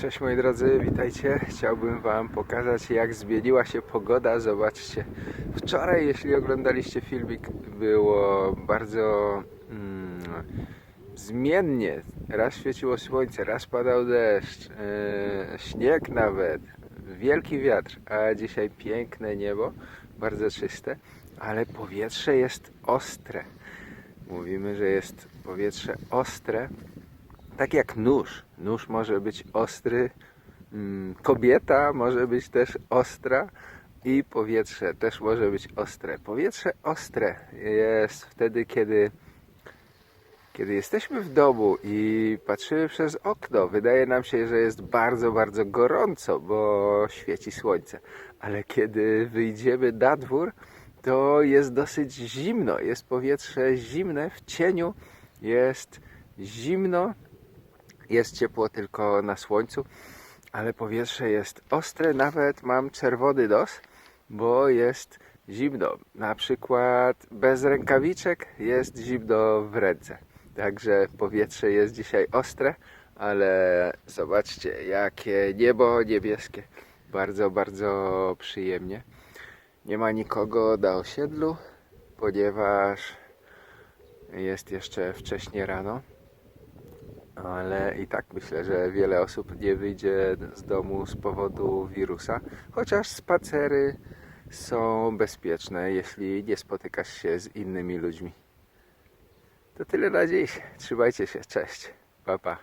Cześć moi drodzy, witajcie. Chciałbym Wam pokazać jak zmieniła się pogoda. Zobaczcie, wczoraj jeśli oglądaliście filmik było bardzo mm, zmiennie. Raz świeciło słońce, raz padał deszcz, yy, śnieg nawet, wielki wiatr, a dzisiaj piękne niebo, bardzo czyste, ale powietrze jest ostre. Mówimy, że jest powietrze ostre, tak jak nóż. Nóż może być ostry, mm, kobieta może być też ostra i powietrze też może być ostre. Powietrze ostre jest wtedy, kiedy, kiedy jesteśmy w domu i patrzymy przez okno. Wydaje nam się, że jest bardzo, bardzo gorąco, bo świeci słońce. Ale kiedy wyjdziemy na dwór, to jest dosyć zimno. Jest powietrze zimne w cieniu, jest zimno, jest ciepło tylko na słońcu, ale powietrze jest ostre, nawet mam czerwony nos, bo jest zimno. Na przykład bez rękawiczek jest zimno w ręce. Także powietrze jest dzisiaj ostre, ale zobaczcie, jakie niebo niebieskie. Bardzo, bardzo przyjemnie. Nie ma nikogo na osiedlu, ponieważ jest jeszcze wcześnie rano ale i tak myślę, że wiele osób nie wyjdzie z domu z powodu wirusa, chociaż spacery są bezpieczne, jeśli nie spotykasz się z innymi ludźmi. To tyle na dziś. Trzymajcie się. Cześć. Pa, pa.